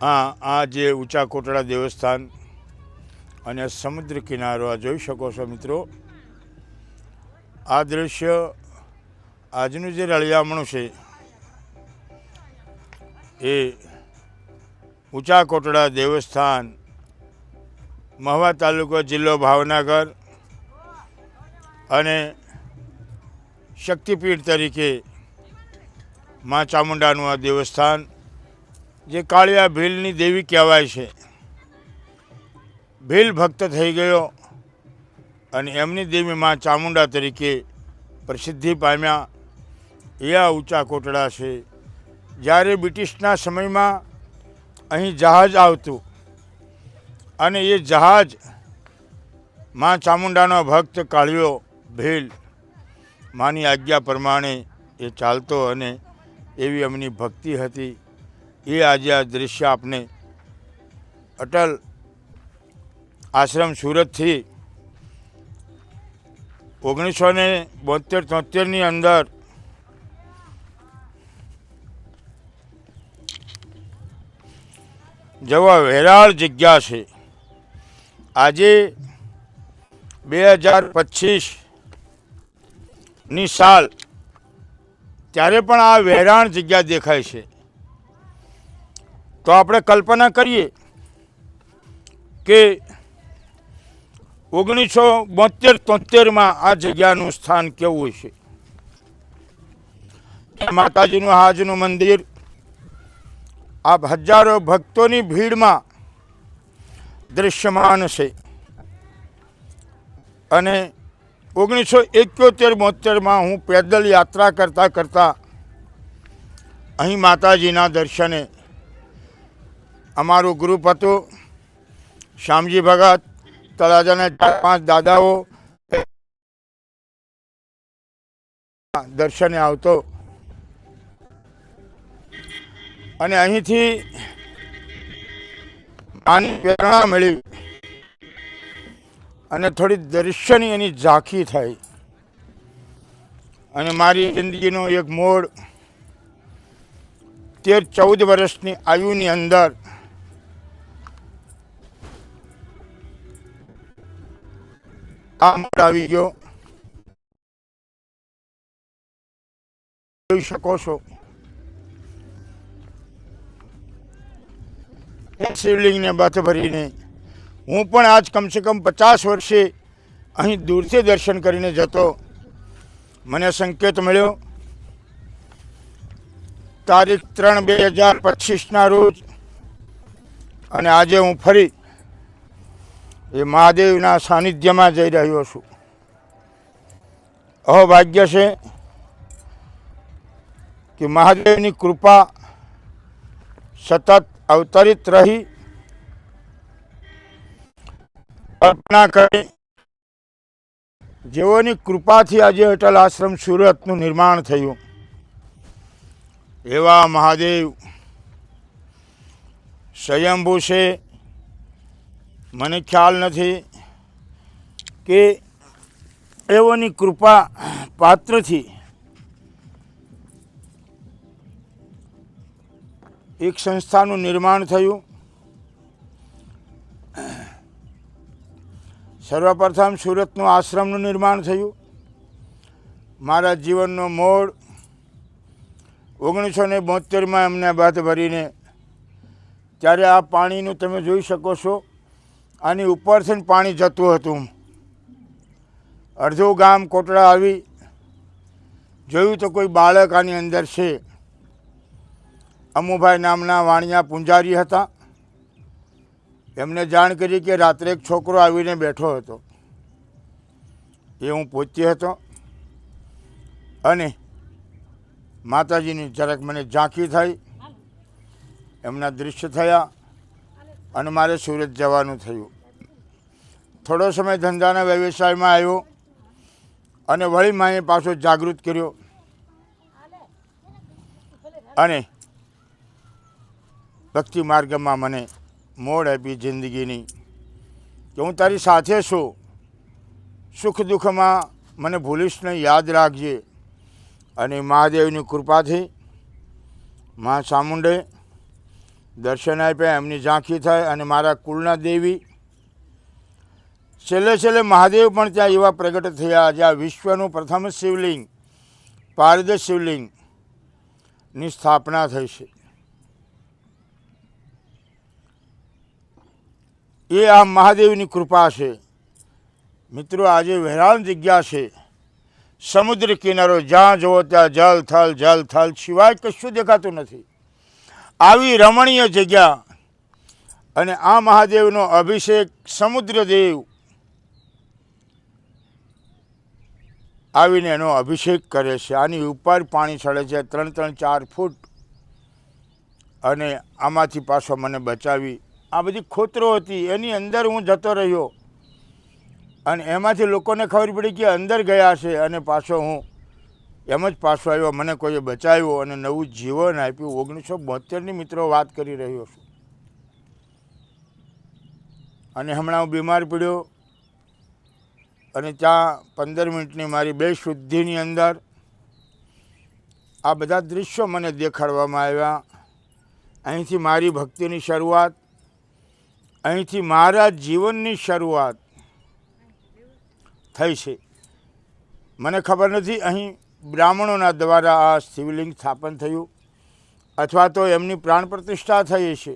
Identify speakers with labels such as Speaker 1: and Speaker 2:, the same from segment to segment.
Speaker 1: આ આ જે ઊંચા કોટડા દેવસ્થાન અને સમુદ્ર કિનારો, આ જોઈ શકો છો મિત્રો. આ દ્રશ્ય આજનું જે રળિયામણું છે, એ ઊંચા કોટડા દેવસ્થાન, મહવા તાલુકો જિલ્લો ભાવનગર અને શક્તિપીઠ તરીકે મા ચામુંડાનું આ દેવસ્થાન જે કાળિયા ભીલની દેવી કહેવાય છે. ભીલ ભક્ત થઈ ગયો અને એમની દેવી માં ચામુંડા તરીકે પ્રસિદ્ધિ પામ્યા. એ આ ઊંચા કોટડા છે. જ્યારે બ્રિટિશના સમયમાં અહીં જહાજ આવતું અને એ જહાજ મા ચામુંડાનો ભક્ત કાળિયો ભીલ માની આજ્ઞા પ્રમાણે એ ચાલતો અને એવી એમની ભક્તિ હતી. એ આજે આ દૃશ્ય આપને અટલ આશ્રમ સુરતથી ઓગણીસો ને બોતેર તોતેરની અંદર જવા વેરાળ જગ્યા છે. આજે બે હજાર પચીસની સાલ, ત્યારે પણ આ વેરાણ જગ્યા દેખાય છે. તો આપણે કલ્પના કરીએ કે ઓગણીસો બોતેર તોતેરમાં આ જગ્યાનું સ્થાન કેવું છે માતાજીનું હાજનું મંદિર આ હજારો ભક્તોની ભીડમાં દૃશ્યમાન છે. અને ઓગણીસો એકોતેર બોતેરમાં હું પેદલ યાત્રા કરતાં કરતાં અહીં માતાજીના દર્શને અમારું ગ્રુપ હતું. શ્યામજી ભગત તળાજાના ચાર પાંચ દાદાઓ. દર્શને આવતો. અને અહીંથી આની પ્રેરણા મળી. અને થોડી દૃશ્યની એની ઝાંખી થઈ. અને મારી જિંદગીનો એક મોડ. તેર ચૌદ વર્ષની આયુની અંદર આ મોડ આવી ગયો. જોઈ શકો છો. શિવલિંગને બથ ભરીને. હું પણ આજ કમસે કમ પચાસ વર્ષે અહીં દૂરથી દર્શન કરીને જતો. મને સંકેત મળ્યો. તારીખ ત્રણ બે હજાર પચીસના રોજ. અને આજે હું ફરી એ મહાદેવના સાનિધ્યમાં જઈ રહ્યો છું. અહોભાગ્ય છે કે મહાદેવની કૃપા સતત અવતરિત રહી, કલ્પના કરી, જેઓની કૃપાથી આજે અટલ આશ્રમ સુરતનું નિર્માણ થયું. એવા મહાદેવ સ્વયંભૂ છે મને ખ્યાલ નથી કે એઓની કૃપા પાત્રથી એક સંસ્થાનું નિર્માણ થયું. સર્વપ્રથમ સુરતનું આશ્રમનું નિર્માણ થયું. મારા જીવનનો મોડ ઓગણીસો ને બોતેરમાં એમને બાદ ભરીને, ત્યારે આ પાણીનું તમે જોઈ શકો છો. આની ઉપરથી પાણી જતું હતું. અડધું ગામ કોટડા આવી. જોયું તો કોઈ બાળક આની અંદર છે. અમુભાઈ નામના વાણિયા પૂંજારી હતા. એમને જાણ કરી કે રાત્રે એક છોકરો આવીને બેઠો હતો. એ હું પોતે હતો. અને માતાજીની જરાક મને ઝાંખી થઈ. એમના દૃશ્ય થયા. અને મારે સુરત જવાનું થયું. થોડો સમય ધંધાના વ્યવસાયમાં આવ્યો અને વળી માએ પાછો જાગૃત કર્યો. અને ભક્તિ માર્ગમાં મને મોડ આપી જિંદગીની કે હું તારી સાથે છું. સુખ દુઃખમાં મને ભૂલીશ નહીં, યાદ રાખજે. અને મહાદેવની કૃપાથી મા ચામુંડે દર્શન આપ્યા, એમની ઝાંખી થાય અને મારા કુળના દેવી છેલ્લે છેલ્લે મહાદેવ પણ ત્યાં એવા પ્રગટ થયા. જ્યાં વિશ્વનું પ્રથમ શિવલિંગ પારદ શિવલિંગની સ્થાપના થઈ છે. એ આ મહાદેવની કૃપા છે. મિત્રો, આજે વહેરાણ જગ્યા છે. સમુદ્ર કિનારો, જ્યાં જુઓ ત્યાં જલ, થલ જલ, થલ, સિવાય કશું દેખાતું નથી. આવી રમણીય જગ્યા અને આ મહાદેવનો અભિષેક સમુદ્રદેવ આવીને એનો અભિષેક કરે છે. આની ઉપર પાણી ચડે છે ત્રણ ત્રણ ચાર ફૂટ અને આમાંથી પાછો મને બચાવી. આ બધી ખોતરો હતી. એની અંદર હું જતો રહ્યો અને એમાંથી લોકોને ખબર પડી કે અંદર ગયા છે અને પાછો હું એમ જ પાછો આવ્યો, મને કોઈએ બચાવ્યો અને નવું જીવન આપ્યું. ઓગણીસો બોતેરની મિત્રો વાત કરી રહ્યો છું. અને હમણાં હું બીમાર પડ્યો અને ત્યાં પંદર મિનિટની મારી બે શુદ્ધિની અંદર આ બધા દૃશ્યો મને દેખાડવામાં આવ્યા. અહીંથી મારી ભક્તિની શરૂઆત, અહીંથી મારા જીવનની શરૂઆત થઈ છે. મને ખબર નથી અહીં બ્રાહ્મણોના દ્વારા આ શિવલિંગ સ્થાપન થયું, અથવા તો એમની પ્રાણ પ્રતિષ્ઠા થઈ છે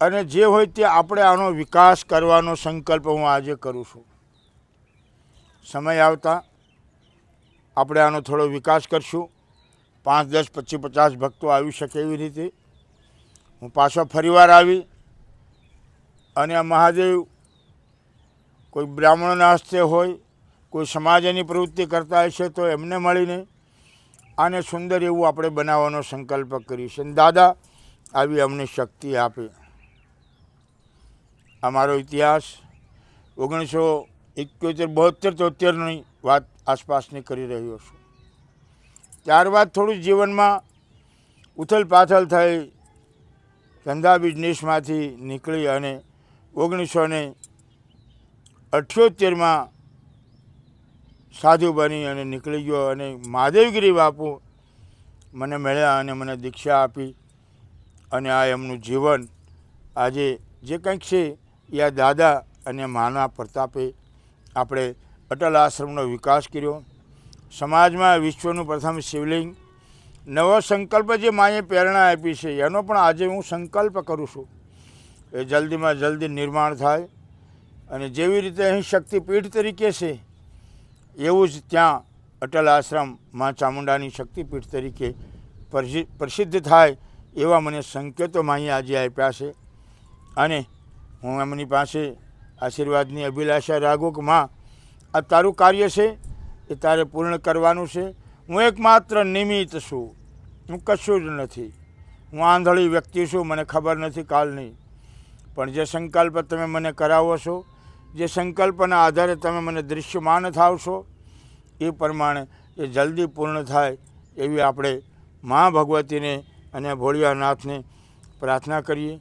Speaker 1: અને જે હોય તે આપણે આનો વિકાસ કરવાનો સંકલ્પ હું આજે કરું છું. સમય આવતા આપણે આનો થોડો વિકાસ કરશું. પાંચ, દસ, પચીસ, પચાસ ભક્તો આવી શકે એવી રીતે. હું પાછો ફરીવાર આવી અને આ મહાદેવ કોઈ બ્રાહ્મણના હસ્તે હોય કોઈ સમાજની પ્રવૃત્તિ કરતા હશે તો એમને મળીને આને સુંદર એવું આપણે બનાવવાનો સંકલ્પ કરીએ અને દાદા, આવી અમને શક્તિ આપે. અમારો ઇતિહાસ ઓગણીસો એકોતેર, બોતેર તોતેરની વાત આસપાસની કરી રહ્યો છું. ત્યારબાદ થોડું જીવનમાં ઉથલ પાથલ થઈ ધંધા બિઝનેસમાંથી નીકળી અને ઓગણીસો ને અઠ્યોતેરમાં સાધુ બની અને નીકળી ગયો અને મહાદેવગીરી બાપુ મને મળ્યા અને મને દીક્ષા આપી અને આ એમનું જીવન આજે જે કંઈક છે એ આ દાદા અને માના પ્રતાપે આપણે અટલ આશ્રમનો વિકાસ કર્યો. સમાજમાં વિશ્વનું પ્રથમ શિવલિંગ. નવો સંકલ્પ જે માએ પ્રેરણા આપી છે, એનો પણ આજે હું સંકલ્પ કરું છું. એ જલ્દીમાં જલ્દી નિર્માણ થાય અને જેવી રીતે અહીં શક્તિપીઠ તરીકે છે એવું જ ત્યાં અટલ આશ્રમ મા ચામુંડાની શક્તિપીઠ તરીકે પ્રસિ- પ્રસિદ્ધ થાય એવા મને સંકેતો માએ આજે આપ્યા છે. અને હું એમની પાસે આશીર્વાદની અભિલાષા રાખું કે માં, આ તારું કાર્ય છે? એ તારે પૂર્ણ કરવાનું છે? હું એકમાત્ર નિમિત્ત છું. હું કશું જ નથી. હું આંધળી વ્યક્તિ છું, મને ખબર નથી કાલની. પણ જે સંકલ્પ તમે મને કરાવો છો જે સંકલ્પના આધારે તમે મને દૃશ્યમાન થાવશો, એ પ્રમાણે એ જલ્દી પૂર્ણ થાય એવી આપણે મા ભગવતીને અને ભોળિયાનાથને પ્રાર્થના કરીએ.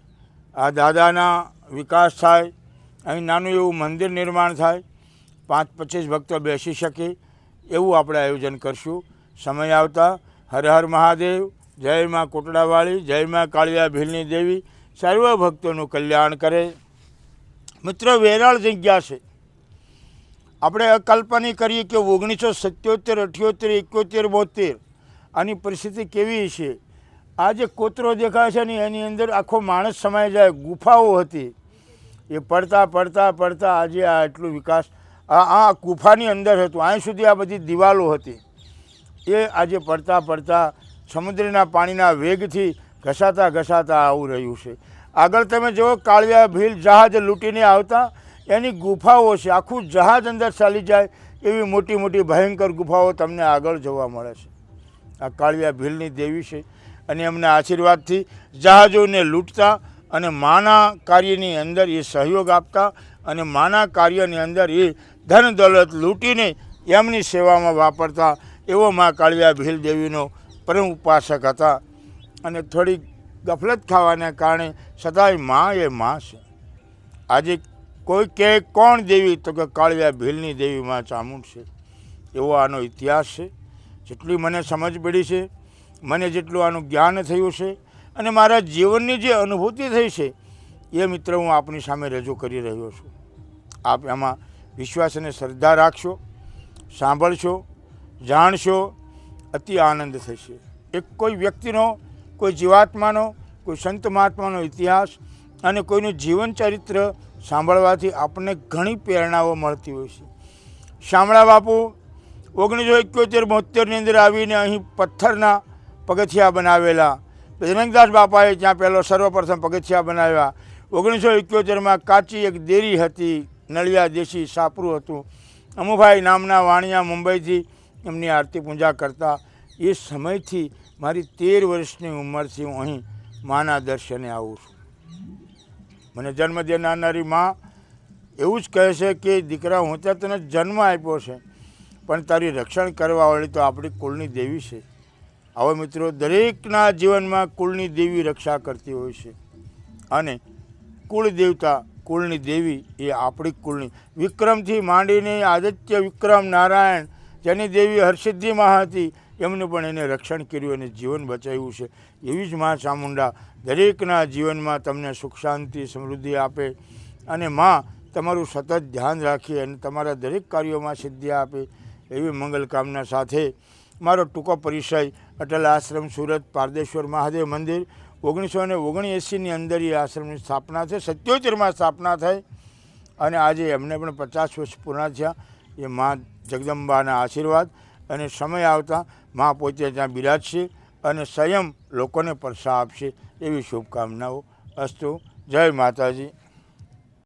Speaker 1: આ દાદાના વિકાસ થાય, અહીં નાનું એવું મંદિર નિર્માણ થાય, પાંચ પચીસ ભક્તો બેસી શકે, એવું આપણે આયોજન કરશું. સમય આવતા હર હર મહાદેવ, જય માં કોટડાવાળી, જય માં કાળિયા ભીલની દેવી, સર્વ ભક્તોનું કલ્યાણ કરે. મિત્રો, વેરાળ જગ્યા છે. આપણે અકલ્પના કરીએ કે ઓગણીસો સત્યોતેર, અઠ્યોતેર, એકોતેર, બોતેર આની પરિસ્થિતિ કેવી છે? આ જે કોતરો દેખાય છે ને, એની અંદર આખો માણસ સમાય જાય, ગુફાઓ હતી. એ પડતા પડતા પડતા આજે આ એટલું વિકાસ, આ આ ગુફાની અંદર હતું. અહીં સુધી આ બધી દિવાલો હતી. એ આજે પડતા પડતા સમુદ્રના પાણીના વેગથી ઘસાતા ઘસાતા આવું રહ્યું છે. આગળ તમે જુઓ, કાળિયા ભીલ જહાજ લૂંટીને આવતા, એની ગુફાઓ છે, આખું જહાજ અંદર ચાલી જાય એવી મોટી મોટી ભયંકર ગુફાઓ તમને આગળ જોવા મળે છે. આ કાળિયા ભીલની દેવી છે અને એમના આશીર્વાદથી જહાજોને લૂંટતા અને માના કાર્યની અંદર એ સહયોગ આપતા અને માના કાર્યની અંદર એ ધન દોલત લૂંટીને એમની સેવામાં વાપરતા એવો મા કાળિયા ભીલ દેવીનો પરમ ઉપાસક હતા. અને થોડી ગફલત ખાવાને કારણે સદાય મા એ મા છે. આજે કોઈ કહે કોણ દેવી તો કે કાળિયા ભીલની દેવી માં ચામુંડ છે. એવો આનો ઇતિહાસ છે. જેટલી મને સમજ પડી છે, મને જેટલું આનું જ્ઞાન થયું છે અને મારા જીવનની જે અનુભૂતિ થઈ છે, એ મિત્ર હું આપની સામે રજૂ કરી રહ્યો છું. આપ એમાં વિશ્વાસ અને શ્રદ્ધા રાખશો, સાંભળશો, જાણશો, અતિ આનંદ થશે. એક કોઈ વ્યક્તિનો કોઈ જીવાત્માનો, કોઈ સંત મહાત્માનો ઇતિહાસ અને કોઈનું જીવન ચરિત્ર સાંભળવાથી આપણને ઘણી પ્રેરણાઓ મળતી હોય છે. શામળા બાપુ ઓગણીસો એકોતેર બોતેરની અંદર આવીને અહીં પથ્થરના પગથિયા બનાવેલા. બજરંગદાસ બાપાએ ત્યાં પહેલો સર્વપ્રથમ પગથિયા બનાવ્યા. ઓગણીસો એકોતેરમાં કાચી એક દેરી હતી, નળિયા દેશી સાપરું હતું. અમુભાઈ નામના વાણિયા મુંબઈથી એમની આરતી પૂજા કરતા. એ સમયથી મારી તેર વર્ષની ઉંમરથી હું અહીં માના દર્શને આવું છું. મને જન્મ દેનારી મા એવું જ કહે છે કે, દીકરા, હું ત્યાં તને જન્મ આપ્યો છે, પણ તારી રક્ષણ કરવાવાળી તો આપણી કુળની દેવી છે. હવે મિત્રો, દરેકના જીવનમાં કુળની દેવી રક્ષા કરતી હોય છે. અને કુળ દેવતા કુળની દેવી એ આપણી કુળની. વિક્રમથી માંડીને આદિત્ય વિક્રમ નારાયણ જેની દેવી હરસિદ્ધિમાં હતી એમનું પણ એને રક્ષણ કર્યું અને જીવન બચાવ્યું છે. એવી જ મા ચામુંડા દરેકના જીવનમાં તમને સુખ, શાંતિ, સમૃદ્ધિ આપે અને માં તમારું સતત ધ્યાન રાખી અને તમારા દરેક કાર્યોમાં સિદ્ધિ આપે એવી મંગલ કામના સાથે મારો ટૂંકો પરિચય, અટલ આશ્રમ, સુરત, પારદેશ્વર મહાદેવ મંદિર, ઓગણીસો ને ઓગણએંસીની અંદર એ આશ્રમની સ્થાપના થઈ, સત્યોતેરમાં સ્થાપના થઈ અને આજે એમને પણ પચાસ વર્ષ પૂર્ણ થયા. એ મા જગદંબાના આશીર્વાદ અને સમય આવતા મા પોતે ત્યાં બિરાજશે અને સંયમ લોકોને પરસા આપશે એવી શુભકામનાઓ અસ્તુ. જય માતાજી.